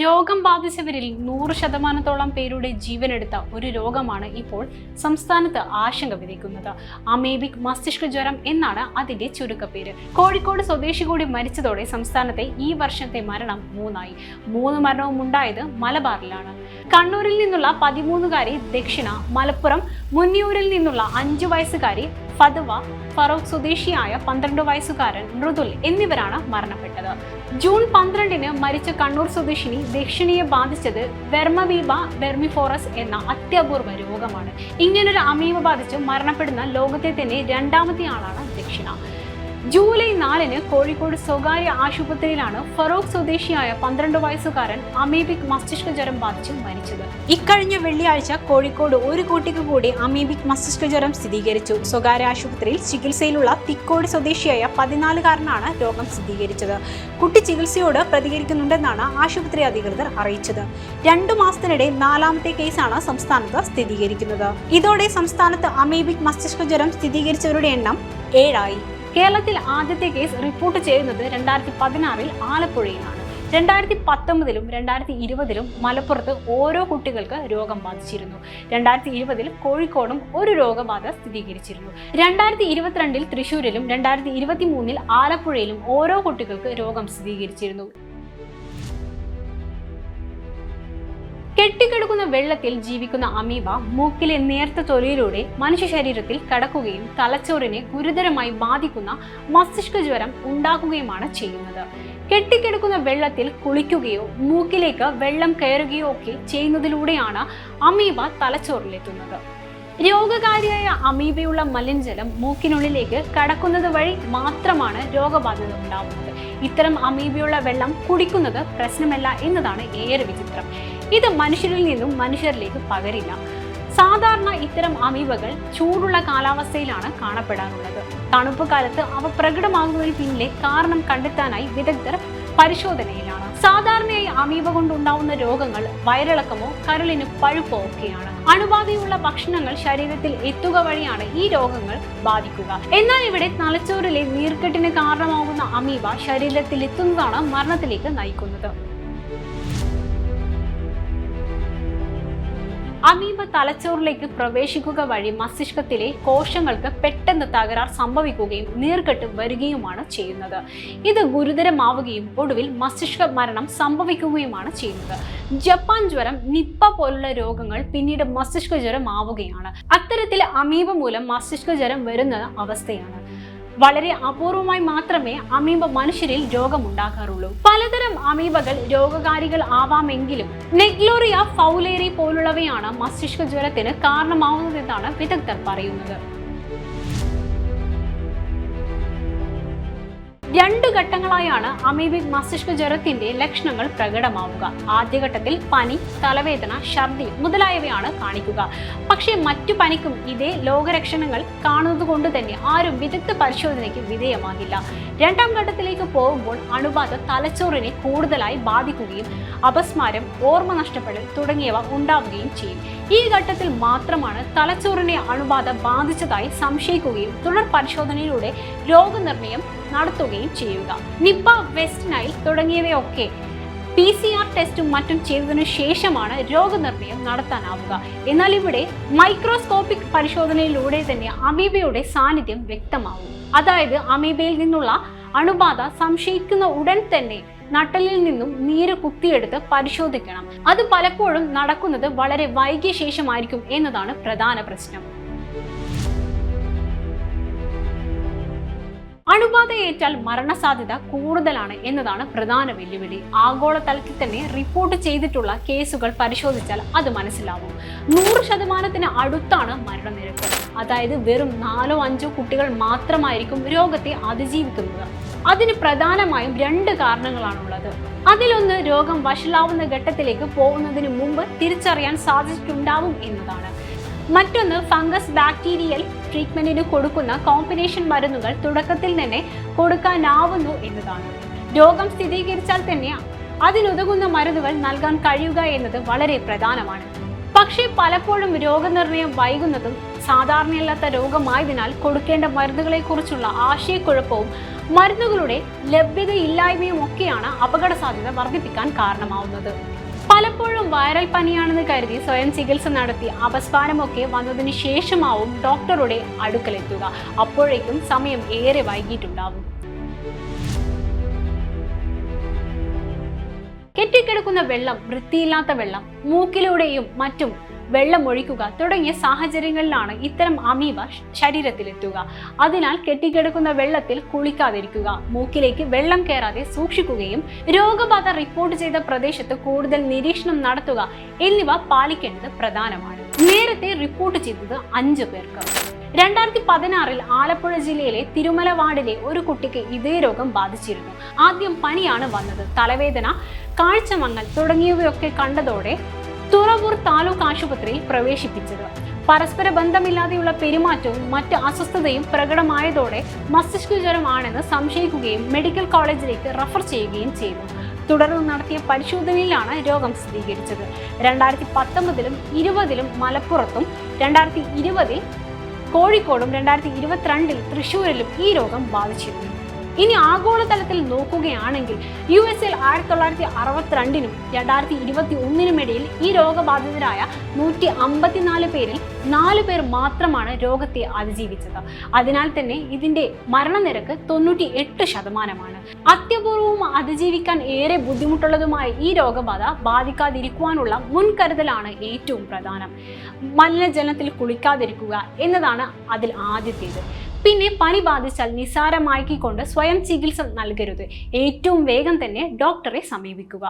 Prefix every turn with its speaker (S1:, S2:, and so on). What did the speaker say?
S1: രോഗം ബാധിച്ചവരിൽ നൂറ് ശതമാനത്തോളം പേരുടെ ജീവനെടുത്ത ഒരു രോഗമാണ് ഇപ്പോൾ സംസ്ഥാനത്ത് ആശങ്ക വിതയ്ക്കുന്നത്. അമേബിക് മസ്തിഷ്ക ജ്വരം എന്നാണ് അതിന്റെ ചുരുക്കപ്പേര്. കോഴിക്കോട് സ്വദേശി കൂടി മരിച്ചതോടെ സംസ്ഥാനത്തെ ഈ വർഷത്തെ മരണം മൂന്നായി. മൂന്ന് മരണവും ഉണ്ടായത് മലബാറിലാണ്. കണ്ണൂരിൽ നിന്നുള്ള പതിമൂന്നുകാരി ദക്ഷിണ മലപ്പുറം മുന്നിയൂരിൽ നിന്നുള്ള അഞ്ചു വയസ്സുകാരി ഫതുവ ഫറോക്ക് സ്വദേശിയായ പന്ത്രണ്ട് വയസ്സുകാരൻ മൃദുൽ എന്നിവരാണ് മരണപ്പെട്ടത്. ജൂൺ പന്ത്രണ്ടിന് മരിച്ച കണ്ണൂർ സ്വദേശിനി ദക്ഷിണിയെ ബാധിച്ചത് വെർമവീബ വെർമിഫോറസ് എന്ന അത്യപൂർവ രോഗമാണ്. ഇങ്ങനൊരു അമീവ ബാധിച്ച് മരണപ്പെടുന്ന ലോകത്തെ തന്നെ രണ്ടാമത്തെ ആളാണ് ദക്ഷിണ. ജൂലൈ നാലിന് കോഴിക്കോട് സ്വകാര്യ ആശുപത്രിയിലാണ് ഫറോക്ക് സ്വദേശിയായ പന്ത്രണ്ട് വയസ്സുകാരൻ അമീബിക് മസ്തിഷ്ക ജ്വരം ബാധിച്ച് മരിച്ചത്. ഇക്കഴിഞ്ഞ വെള്ളിയാഴ്ച കോഴിക്കോട് ഒരു കുട്ടിക്ക് കൂടി അമീബിക് മസ്തിഷ്ക ജ്വരം സ്ഥിരീകരിച്ചു. സ്വകാര്യ ആശുപത്രിയിൽ ചികിത്സയിലുള്ള തിക്കോട് സ്വദേശിയായ പതിനാലുകാരനാണ് രോഗം സ്ഥിരീകരിച്ചത്. കുട്ടി ചികിത്സയോട് പ്രതികരിക്കുന്നുണ്ടെന്നാണ് ആശുപത്രി അധികൃതർ അറിയിച്ചത്. രണ്ടു മാസത്തിനിടെ നാലാമത്തെ കേസാണ് സംസ്ഥാനത്ത് സ്ഥിരീകരിക്കുന്നത്. ഇതോടെ സംസ്ഥാനത്ത് അമീബിക് മസ്തിഷ്ക ജ്വരം സ്ഥിരീകരിച്ചവരുടെ എണ്ണം ഏഴായി. കേരളത്തിൽ ആദ്യത്തെ കേസ് റിപ്പോർട്ട് ചെയ്യുന്നത് രണ്ടായിരത്തി പതിനാറിൽ ആലപ്പുഴയിലാണ്. രണ്ടായിരത്തി പത്തൊമ്പതിലും രണ്ടായിരത്തി ഇരുപതിലും മലപ്പുറത്ത് ഓരോ കുട്ടികൾക്ക് രോഗം ബാധിച്ചിരുന്നു. രണ്ടായിരത്തി ഇരുപതിൽ കോഴിക്കോടും ഒരു രോഗബാധ സ്ഥിരീകരിച്ചിരുന്നു. രണ്ടായിരത്തി ഇരുപത്തിരണ്ടിൽ തൃശൂരിലും രണ്ടായിരത്തി ഇരുപത്തി മൂന്നിൽ ആലപ്പുഴയിലും ഓരോ കുട്ടികൾക്ക് രോഗം സ്ഥിരീകരിച്ചിരുന്നു. കെട്ടിക്കിടക്കുന്ന വെള്ളത്തിൽ ജീവിക്കുന്ന അമീബ മൂക്കിലെ നേർത്ത തൊലിയിലൂടെ മനുഷ്യ ശരീരത്തിൽ കടക്കുകയും തലച്ചോറിനെ ഗുരുതരമായി ബാധിക്കുന്ന മസ്തിഷ്ക ജ്വരം ഉണ്ടാക്കുകയുമാണ് ചെയ്യുന്നത്. കെട്ടിക്കിടക്കുന്ന വെള്ളത്തിൽ കുളിക്കുകയോ മൂക്കിലേക്ക് വെള്ളം കയറുകയോ ഒക്കെ ചെയ്യുന്നതിലൂടെയാണ് അമീബ തലച്ചോറിലെത്തുന്നത്. രോഗകാരിയായ അമീബയുള്ള മലിനജലം മൂക്കിനുള്ളിലേക്ക് കടക്കുന്നത് വഴി മാത്രമാണ് രോഗബാധിത ഉണ്ടാവുന്നത്. ഇത്തരം അമീബയുള്ള വെള്ളം കുടിക്കുന്നത് പ്രശ്നമല്ല എന്നതാണ് ഏറെ വിചിത്രം. ഇത് മനുഷ്യരിൽ നിന്നും മനുഷ്യരിലേക്ക് പകരില്ല. സാധാരണ ഇത്തരം അമീബകൾ ചൂടുള്ള കാലാവസ്ഥയിലാണ് കാണപ്പെടാറുള്ളത്. തണുപ്പ് കാലത്ത് അവ പ്രകടമാകുന്നതിന് പിന്നിലെ കാരണം കണ്ടെത്താനായി വിദഗ്ധർ പരിശോധനയിലാണ്. സാധാരണയായി അമീബ കൊണ്ടുണ്ടാവുന്ന രോഗങ്ങൾ വയറിളക്കമോ കരളിന് പഴുപ്പോ ഒക്കെയാണ്. അണുബാധയുള്ള ഭക്ഷണങ്ങൾ ശരീരത്തിൽ എത്തുക വഴിയാണ് ഈ രോഗങ്ങൾ ബാധിക്കുക. എന്നാൽ ഇവിടെ തലച്ചോറിലെ നീർക്കെട്ടിന് കാരണമാകുന്ന അമീബ ശരീരത്തിൽ എത്തുന്നതാണ് മരണത്തിലേക്ക് നയിക്കുന്നത്. അമീബ തലച്ചോറിലേക്ക് പ്രവേശിക്കുക വഴി മസ്തിഷ്കത്തിലെ കോശങ്ങൾക്ക് പെട്ടെന്ന് തകരാർ സംഭവിക്കുകയും നീർക്കെട്ട് വരികയുമാണ് ചെയ്യുന്നത്. ഇത് ഗുരുതരമാവുകയും ഒടുവിൽ മസ്തിഷ്ക മരണം സംഭവിക്കുകയുമാണ് ചെയ്യുന്നത്. ജപ്പാൻ ജ്വരം നിപ്പ പോലുള്ള രോഗങ്ങൾ പിന്നീട് മസ്തിഷ്ക ജ്വരം ആവുകയാണ് അത്തരത്തിൽ അമീബ മൂലം മസ്തിഷ്ക ജ്വരം വരുന്ന അവസ്ഥയാണ്. വളരെ അപൂർവമായി മാത്രമേ അമീബ മനുഷ്യരിൽ രോഗമുണ്ടാക്കാറുള്ളൂ പലതരം അമീബകൾ രോഗകാരികൾ ആവാമെങ്കിലും നെഗ്ലോറിയ ഫൗലേറി പോലുള്ളവയാണ് മസ്തിഷ്ക ജ്വരത്തിന് കാരണമാവുന്നതെന്നാണ് വിദഗ്ധർ പറയുന്നത്. രണ്ട് ഘട്ടങ്ങളായാണ് അമീബിക് മസ്തിഷ്ക ജ്വരത്തിന്റെ ലക്ഷണങ്ങൾ പ്രകടമാവുക. ആദ്യഘട്ടത്തിൽ പനി തലവേദന ഛർദി മുതലായവയാണ് കാണിക്കുക. പക്ഷേ മറ്റു പനിക്കും ഇതേ ലോകലക്ഷണങ്ങൾ കാണുന്നത് കൊണ്ട് തന്നെ ആരും വിദഗ്ധ പരിശോധനയ്ക്ക് വിധേയമാകില്ല. രണ്ടാം ഘട്ടത്തിലേക്ക് പോകുമ്പോൾ അണുബാധ തലച്ചോറിനെ കൂടുതലായി ബാധിക്കുകയും അപസ്മാരം ഓർമ്മ നഷ്ടപ്പെടൽ തുടങ്ങിയവ ഉണ്ടാവുകയും ചെയ്യും. ഈ ഘട്ടത്തിൽ മാത്രമാണ് തലച്ചോറിനെ അണുബാധ ബാധിച്ചതായി സംശയിക്കുകയും തുടർ പരിശോധനയിലൂടെ രോഗനിർണയം നടത്തുകയും ചെയ്യുക. നിപ്പ വെസ്റ്റ് നൈൽ തുടങ്ങിയവയൊക്കെ പി സി ആർ ടെസ്റ്റും മറ്റും ചെയ്തതിനു ശേഷമാണ് രോഗനിർണയം നടത്താനാവുക. എന്നാൽ ഇവിടെ മൈക്രോസ്കോപ്പിക് പരിശോധനയിലൂടെ തന്നെ അമീബയുടെ സാന്നിധ്യം വ്യക്തമാവും. അതായത് അമീബയിൽ നിന്നുള്ള അണുബാധ സംശയിക്കുന്ന ഉടൻ തന്നെ നട്ടലിൽ നിന്നും നീര് കുത്തിയെടുത്ത് പരിശോധിക്കണം. അത് പലപ്പോഴും നടക്കുന്നത് വളരെ വൈകിയ ശേഷമായിരിക്കും എന്നതാണ് പ്രധാന പ്രശ്നം. അണുബാധയേറ്റാൽ മരണസാധ്യത കൂടുതലാണ് എന്നതാണ് പ്രധാന വെല്ലുവിളി. ആഗോളതലത്തിൽ തന്നെ റിപ്പോർട്ട് ചെയ്തിട്ടുള്ള കേസുകൾ പരിശോധിച്ചാൽ അത് മനസ്സിലാവും. നൂറ് ശതമാനത്തിന് അടുത്താണ് മരണനിരക്ക്. അതായത് വെറും നാലോ അഞ്ചോ കുട്ടികൾ മാത്രമായിരിക്കും രോഗത്തെ അതിജീവിക്കുന്നത്. അതിന് പ്രധാനമായും രണ്ട് കാരണങ്ങളാണുള്ളത്. അതിലൊന്ന് രോഗം വഷളാവുന്ന ഘട്ടത്തിലേക്ക് പോകുന്നതിന് മുമ്പ് തിരിച്ചറിയാൻ സാധിച്ചിട്ടുണ്ടാവും എന്നതാണ്. മറ്റൊന്ന് ഫംഗസ് ബാക്ടീരിയൽ ട്രീറ്റ്മെന്റിന് കൊടുക്കുന്ന കോമ്പിനേഷൻ മരുന്നുകൾ തുടക്കത്തിൽ തന്നെ കൊടുക്കാനാവുന്നു എന്നതാണ്. രോഗം സ്ഥിരീകരിച്ചാൽ തന്നെ അതിനുതകുന്ന മരുന്നുകൾ നൽകാൻ കഴിയുക എന്നത് വളരെ പ്രധാനമാണ്. പക്ഷേ പലപ്പോഴും രോഗനിർണയം വൈകുന്നതും സാധാരണയല്ലാത്ത രോഗമായതിനാൽ കൊടുക്കേണ്ട മരുന്നുകളെക്കുറിച്ചുള്ള ആശയക്കുഴപ്പവും മരുന്നുകളുടെ ലഭ്യതയില്ലായ്മയും ഒക്കെയാണ് അപകട സാധ്യത വർദ്ധിപ്പിക്കാൻ കാരണമാവുന്നത്. പലപ്പോഴും വൈറൽ പനിയാണെന്ന് കരുതി സ്വയം ചികിത്സ നടത്തി അപസ്മാരമൊക്കെ വന്നതിന് ശേഷമാവും ഡോക്ടറുടെ അടുക്കലെത്തുക. അപ്പോഴേക്കും സമയം ഏറെ വൈകിട്ടുണ്ടാവും കെട്ടിക്കിടക്കുന്ന വെള്ളം വൃത്തിയില്ലാത്ത വെള്ളം മൂക്കിലൂടെയും മറ്റും വെള്ളം ഒഴിക്കുക തുടങ്ങിയ സാഹചര്യങ്ങളിലാണ് ഇത്തരം അമീബ ശരീരത്തിലെത്തുക. അതിനാൽ കെട്ടിക്കിടക്കുന്ന വെള്ളത്തിൽ കുളിക്കാതിരിക്കുക. മൂക്കിലേക്ക് വെള്ളം കയറാതെ സൂക്ഷിക്കുകയും രോഗബാധ റിപ്പോർട്ട് ചെയ്ത പ്രദേശത്ത് കൂടുതൽ നിരീക്ഷണം നടത്തുക എന്നിവ പാലിക്കേണ്ടത് പ്രധാനമാണ്. നേരത്തെ റിപ്പോർട്ട് ചെയ്തത് അഞ്ചു പേർക്ക്. രണ്ടായിരത്തി പതിനാറിൽ ആലപ്പുഴ ജില്ലയിലെ തിരുമല വാർഡിലെ ഒരു കുട്ടിക്ക് ഇതേ രോഗം ബാധിച്ചിരുന്നു. ആദ്യം പനിയാണ് വന്നത്. തലവേദന കാഴ്ചമങ്ങൽ തുടങ്ങിയവയൊക്കെ കണ്ടതോടെ തുറവൂർ താലൂക്ക് ആശുപത്രിയിൽ പ്രവേശിപ്പിച്ചത്. പരസ്പര ബന്ധമില്ലാതെയുള്ള പെരുമാറ്റവും മറ്റ് അസ്വസ്ഥതയും പ്രകടമായതോടെ മസ്തിഷ്ക ജ്വരമാണെന്ന് സംശയിക്കുകയും മെഡിക്കൽ കോളേജിലേക്ക് റഫർ ചെയ്യുകയും ചെയ്തു. തുടർന്ന് നടത്തിയ പരിശോധനയിലാണ് രോഗം സ്ഥിരീകരിച്ചത്. രണ്ടായിരത്തി പത്തൊമ്പതിലും ഇരുപതിലും മലപ്പുറത്തും രണ്ടായിരത്തി ഇരുപതിൽ കോഴിക്കോടും രണ്ടായിരത്തി ഇരുപത്തിരണ്ടിൽ തൃശൂരിലും ഈ രോഗം ബാധിച്ചിരുന്നു. ഇനി ആഗോളതലത്തിൽ നോക്കുകയാണെങ്കിൽ യു എസിൽ ആയിരത്തി തൊള്ളായിരത്തി അറുപത്തിരണ്ടിനും രണ്ടായിരത്തി ഇരുപത്തി ഒന്നിനും ഇടയിൽ ഈ രോഗബാധിതരായ നൂറ്റി അമ്പത്തിനാല് പേരിൽ നാല് പേർ മാത്രമാണ് രോഗത്തെ അതിജീവിച്ചത്. അതിനാൽ തന്നെ ഇതിന്റെ മരണനിരക്ക് തൊണ്ണൂറ്റി എട്ട് ശതമാനമാണ്. അത്യപൂർവവും അതിജീവിക്കാൻ ഏറെ ബുദ്ധിമുട്ടുള്ളതുമായ ഈ രോഗബാധ ബാധിക്കാതിരിക്കുവാനുള്ള മുൻകരുതലാണ് ഏറ്റവും പ്രധാനം. മലിനജലത്തിൽ കുളിക്കാതിരിക്കുക എന്നതാണ് അതിൽ ആദ്യത്തേത്. പിന്നെ പനി ബാധിച്ചാൽ നിസ്സാരമാക്കിക്കൊണ്ട് സ്വയം ചികിത്സ നൽകരുത്. ഏറ്റവും വേഗം തന്നെ ഡോക്ടറെ സമീപിക്കുക.